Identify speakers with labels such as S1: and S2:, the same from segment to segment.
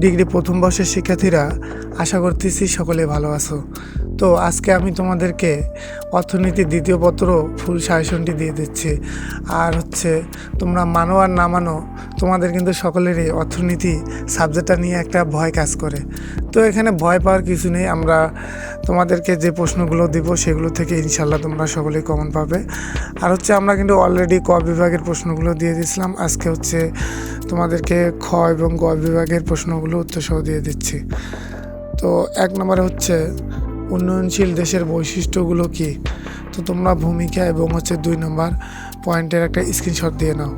S1: Degree প্রথম বর্ষের শিক্ষার্থীরা আশা করতেছি সকলে ভালো আছো। তো আজকে আমি তোমাদেরকে অর্থনীতির দ্বিতীয় পত্র ফুল সাজেশনটি দিয়ে দিচ্ছি। আর হচ্ছে তোমরা মানো আর না মানো, তোমাদের কিন্তু সকলেরই অর্থনীতি সাবজেক্টটা নিয়ে একটা ভয় কাজ করে। তো এখানে ভয় পাওয়ার কিছু নেই, আমরা তোমাদেরকে যে প্রশ্নগুলো দিব সেগুলো থেকে ইনশাল্লাহ তোমরা সকলেই কমন পাবে। আর হচ্ছে আমরা কিন্তু অলরেডি ক বিভাগের প্রশ্নগুলো দিয়ে দিয়েছিলাম, আজকে হচ্ছে তোমাদেরকে খ এবং গ বিভাগের প্রশ্নগুলো উত্তরসহ দিয়ে দিচ্ছি। তো এক নম্বরে হচ্ছে উন্নয়নশীল দেশের বৈশিষ্ট্যগুলো কি? তো তোমরা ভূমিকা এবং হচ্ছে দুই নম্বর পয়েন্টের একটা স্ক্রিনশট দিয়ে নাও।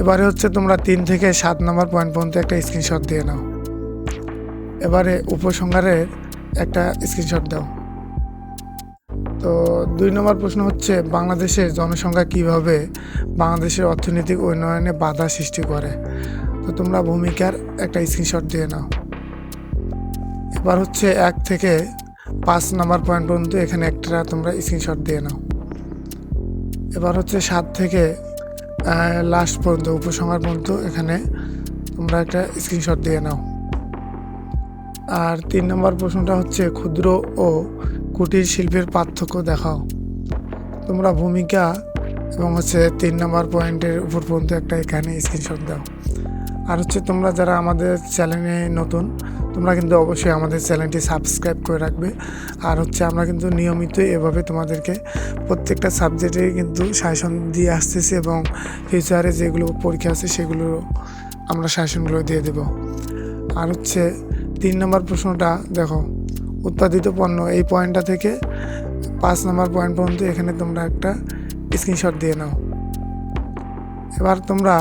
S1: এবারে হচ্ছে তোমরা তিন থেকে সাত নম্বর পয়েন্ট পর্যন্ত একটা স্ক্রিনশট দিয়ে নাও। এবারে উপসংহারের একটা স্ক্রিনশট দাও। তো দুই নম্বর প্রশ্ন হচ্ছে, বাংলাদেশের জনসংখ্যা কীভাবে বাংলাদেশের অর্থনৈতিক উন্নয়নে বাধা সৃষ্টি করে? তো তোমরা ভূমিকার একটা স্ক্রিনশট দিয়ে নাও। এবার হচ্ছে এক থেকে পাঁচ নাম্বার পয়েন্ট পর্যন্ত এখানে একটা তোমরা স্ক্রিনশট দিয়ে নাও। এবার হচ্ছে সাত থেকে লাস্ট পর্যন্ত, উপসংহার পর্যন্ত এখানে তোমরা একটা স্ক্রিনশট দিয়ে নাও। আর তিন নম্বর প্রশ্নটা হচ্ছে, ক্ষুদ্র ও কুটির শিল্পের পার্থক্য দেখাও। তোমরা ভূমিকা এবং হচ্ছে তিন নম্বর পয়েন্টের উপর পর্যন্ত একটা এখানে স্ক্রিনশট দাও। আর হচ্ছে তোমরা যারা আমাদের চ্যানেলে নতুন তোমরা কিন্তু অবশ্যই আমাদের চ্যানেলটি সাবস্ক্রাইব করে রাখবে। আর হচ্ছে আমরা কিন্তু নিয়মিত এভাবে তোমাদেরকে প্রত্যেকটা সাবজেক্টে কিন্তু সাজেশন দিয়ে আসতেছি এবং ফিউচারে যেগুলো পরীক্ষা আছে সেগুলো আমরা সাজেশনগুলো দিয়ে দেব। আর হচ্ছে তিন নম্বর প্রশ্নটা দেখো, উৎপাদিত পণ্য এই পয়েন্টটা থেকে পাঁচ নম্বর পয়েন্ট পর্যন্ত এখানে তোমরা একটা স্ক্রিনশট দিয়ে নাও। এবার তোমরা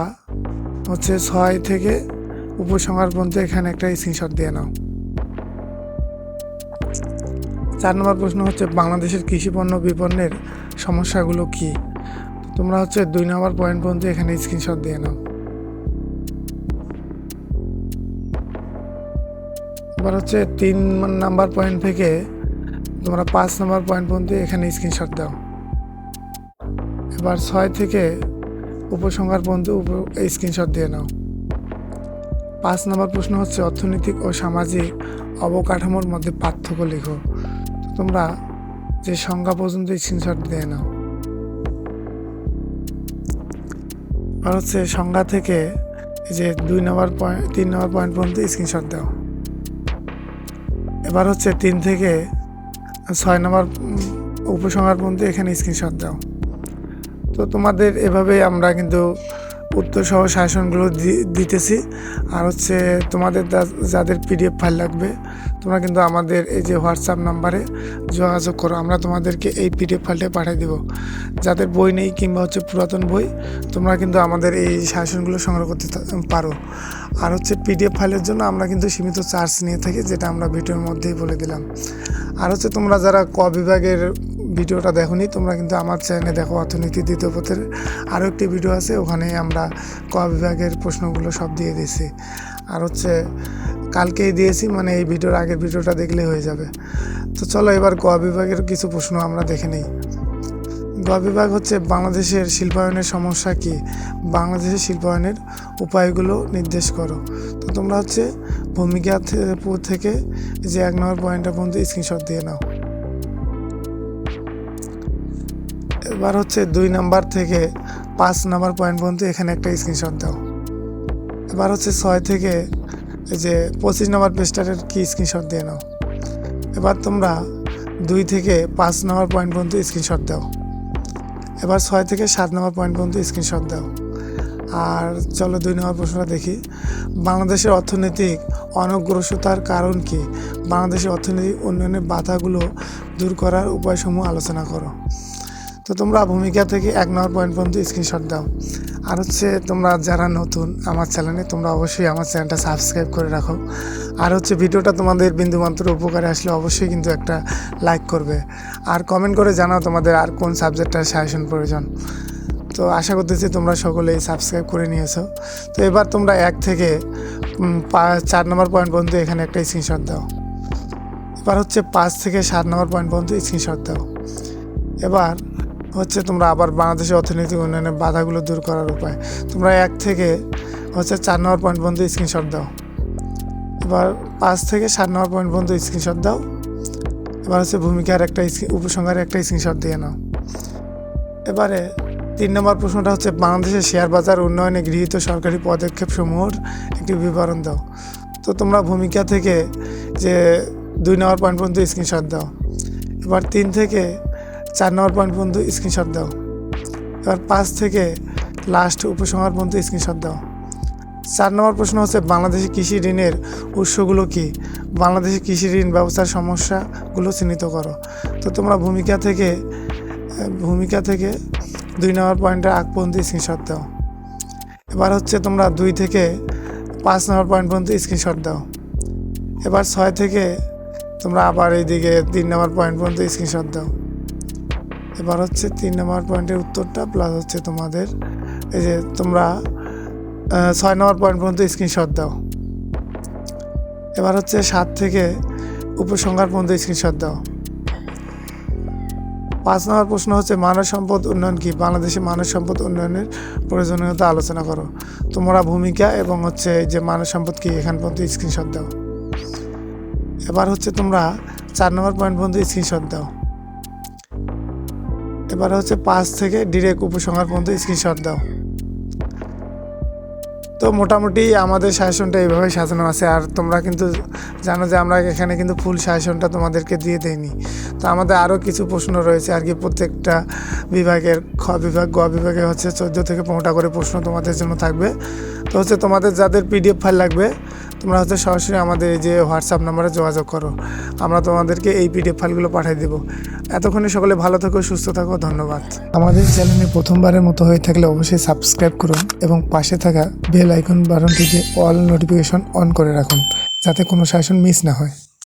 S1: হচ্ছে ছয় থেকে উপসংহার পর্যন্ত এখানে একটা স্ক্রিনশট দিয়ে নাও। চার নম্বর প্রশ্ন হচ্ছে, বাংলাদেশের কৃষি পণ্য বিপণনের সমস্যাগুলো কি? তোমরা হচ্ছে দুই নম্বর পয়েন্ট পর্যন্ত এখানে স্ক্রিনশট দিয়ে নাও। এবার হচ্ছে তিন নাম্বার পয়েন্ট থেকে তোমরা পাঁচ নাম্বার পয়েন্ট পর্যন্ত এখানে স্ক্রিনশট দাও। এবার ছয় থেকে উপসংহার পর্যন্ত স্ক্রিনশট দিয়ে নাও। পাঁচ নম্বর প্রশ্ন হচ্ছে অর্থনৈতিক ও সামাজিক অবকাঠামোর মধ্যে পার্থক্য লিখো। তোমরা যে সংজ্ঞা পর্যন্ত স্ক্রিনশট দিয়ে নাও। আর হচ্ছে সংজ্ঞা থেকে যে দুই নম্বর পয়েন্ট তিন নম্বর পয়েন্ট পর্যন্ত স্ক্রিনশট দাও। এবার হচ্ছে তিন থেকে ছয় নম্বর উপসংহার পর্যন্ত এখানে স্ক্রিনশট দাও। তো তোমাদের এভাবে আমরা কিন্তু উত্তর সহ শাসনগুলো দিতেছি। আর হচ্ছে তোমাদের যাদের পিডিএফ ফাইল লাগবে, তোমরা কিন্তু আমাদের এই যে হোয়াটসঅ্যাপ নাম্বারে যোগাযোগ করো। আমরা তোমাদেরকে এই পিডিএফ ফাইলটা পাঠিয়ে দেবো। যাদের বই নেই কিংবা হচ্ছে পুরাতন বই, তোমরা কিন্তু আমাদের এই শাসনগুলো সংগ্রহ করতে পারো। আর হচ্ছে পিডিএফ ফাইলের জন্য আমরা কিন্তু সীমিত চার্জ নিয়ে থাকি, যেটা আমরা ভিডিওর মধ্যেই বলে দিলাম। আর হচ্ছে তোমরা যারা ক বিভাগের ভিডিওটা দেখোনি, তোমরা কিন্তু আমার চ্যানেলে দেখো অর্থনীতি দ্বিতীয় পথের আরও একটি ভিডিও আছে ওখানে আমরা ক বিভাগের প্রশ্নগুলো সব দিয়ে দিয়েছি। আর হচ্ছে, কালকেই দিয়েছি মানে এই ভিডিওর আগের ভিডিওটা দেখলে হয়ে যাবে। তো চলো এবার গ বিভাগের কিছু প্রশ্ন আমরা দেখে নিই। গ বিভাগ হচ্ছে, বাংলাদেশের শিল্পায়নের সমস্যা কি? বাংলাদেশের শিল্পায়নের উপায়গুলো নির্দেশ করো। তো তোমরা হচ্ছে, ভূমিকা থেকে যে এক নম্বর পয়েন্টটা পর্যন্ত স্ক্রিনশট দিয়ে নাও। এবার হচ্ছে দুই নাম্বার থেকে পাঁচ নাম্বার পয়েন্ট পর্যন্ত এখানে একটা স্ক্রিনশট দাও। এবার হচ্ছে ছয় থেকে এই যে পঁচিশ নম্বর পেস্টারের কি স্ক্রিনশট দিয়ে নাও। এবার তোমরা দুই থেকে পাঁচ নম্বর পয়েন্ট পর্যন্ত স্ক্রিনশট দাও। এবার ছয় থেকে সাত নম্বর পয়েন্ট পর্যন্ত স্ক্রিনশট দাও। আর চলো দুই নম্বর প্রশ্নটা দেখি। বাংলাদেশের অর্থনৈতিক অনগ্রসতার কারণ কি? বাংলাদেশের অর্থনৈতিক উন্নয়নের বাধাগুলো দূর করার উপায়সমূহ আলোচনা করো। তো তোমরা ভূমিকা থেকে এক নম্বর পয়েন্ট পর্যন্ত স্ক্রিনশট দাও। আর হচ্ছে তোমরা যারা নতুন আমার চ্যানেলে তোমরা অবশ্যই আমার চ্যানেলটা সাবস্ক্রাইব করে রাখো। আর হচ্ছে ভিডিওটা তোমাদের বিন্দুমাত্র উপকারে আসলে অবশ্যই কিন্তু একটা লাইক করবে। আর কমেন্ট করে জানাও তোমাদের আর কোন সাবজেক্টটার সাজেশন প্রয়োজন। তো আশা করতেছি তোমরা সকলেই সাবস্ক্রাইব করে নিয়েছো। তো এবার তোমরা এক থেকে চার নম্বর পয়েন্ট পর্যন্ত এখানে একটা স্ক্রিনশট দাও। এবার হচ্ছে পাঁচ থেকে সাত নম্বর পয়েন্ট পর্যন্ত স্ক্রিনশট দাও। এবার হচ্ছে তোমরা আবার বাংলাদেশের অর্থনৈতিক উন্নয়নের বাধাগুলো দূর করার উপায়। তোমরা এক থেকে হচ্ছে চার নম্বর পয়েন্ট পর্যন্ত স্ক্রিনশট দাও। এবার পাঁচ থেকে সাত নম্বর পয়েন্ট পর্যন্ত স্ক্রিনশট দাও। এবার হচ্ছে ভূমিকার একটা উপসংহারে একটা স্ক্রিনশট দিয়ে নাও। এবারে তিন নম্বর প্রশ্নটা হচ্ছে, বাংলাদেশের শেয়ার বাজার উন্নয়নে গৃহীত সরকারি পদক্ষেপ সমূহর একটি বিবরণ দাও। তো তোমরা ভূমিকা থেকে যে দুই নম্বর পয়েন্ট পর্যন্ত স্ক্রিনশট দাও। এবার তিন থেকে চার নম্বর পয়েন্ট পর্যন্ত স্ক্রিনশট দাও। এবার পাঁচ থেকে লাস্ট উপসংহার পর্যন্ত স্ক্রিনশট দাও। চার নম্বর প্রশ্ন হচ্ছে, বাংলাদেশে কৃষি ঋণের উৎসগুলো কি? বাংলাদেশে কৃষি ঋণ ব্যবস্থার সমস্যাগুলো চিহ্নিত করো। তো তোমরা ভূমিকা থেকে ভূমিকা থেকে দুই নম্বর পয়েন্টের আগ পর্যন্ত স্ক্রিনশট দাও। এবার হচ্ছে তোমরা দুই থেকে পাঁচ নম্বর পয়েন্ট পর্যন্ত স্ক্রিনশট দাও। এবার ছয় থেকে তোমরা আবার এইদিকে তিন নম্বর পয়েন্ট পর্যন্ত স্ক্রিনশট দাও। এবার হচ্ছে তিন নম্বর পয়েন্টের উত্তরটা প্লাস হচ্ছে তোমাদের এই যে তোমরা ছয় নম্বর পয়েন্ট পর্যন্ত স্ক্রিনশট দাও। এবার হচ্ছে সাত থেকে উপসংহার পর্যন্ত স্ক্রিনশট দাও। পাঁচ নম্বর প্রশ্ন হচ্ছে, মানব সম্পদ উন্নয়ন কি? বাংলাদেশে মানব সম্পদ উন্নয়নের প্রয়োজনীয়তা আলোচনা করো। তোমরা ভূমিকা এবং হচ্ছে এই যে মানব সম্পদ কি, এখান পর্যন্ত স্ক্রিনশট দাও। এবার হচ্ছে তোমরা চার নম্বর পয়েন্ট পর্যন্ত স্ক্রিনশট দাও। এবার হচ্ছে পাঁচ থেকে ডিরেক্ট উপসংহার পর্যন্ত স্ক্রিনশট দাও। তো মোটামুটি আমাদের সাজেশনটা এইভাবে সাজানো আছে, আর তোমরা কিন্তু জানো যে আমরা এখানে কিন্তু ফুল সাজেশনটা তোমাদেরকে দিয়ে দেইনি। তো আমাদের আরও কিছু প্রশ্ন রয়েছে, আর কি প্রত্যেকটা বিভাগের খ বিভাগ, গ বিভাগে হচ্ছে চোদ্দ থেকে পনেরোটা করে প্রশ্ন তোমাদের জন্য থাকবে। তো হচ্ছে তোমাদের যাদের পিডিএফ ফাইল লাগবে তোমরা হচ্ছে সরাসরি আমাদের এই যে হোয়াটসঅ্যাপ নাম্বারে যোগাযোগ করো। আমরা তোমাদেরকে এই পিডিএফ ফাইলগুলো পাঠিয়ে দেবো। এতক্ষণে সকলে ভালো থাকো, সুস্থ থাকো, ধন্যবাদ। আমাদের চ্যানেলে প্রথমবারের মতো হয়ে থাকলে অবশ্যই সাবস্ক্রাইব করুন এবং পাশে থাকা বেল আইকন বাটনটিকে অল নোটিফিকেশন অন করে রাখুন, যাতে কোনো শাসন মিস না হয়।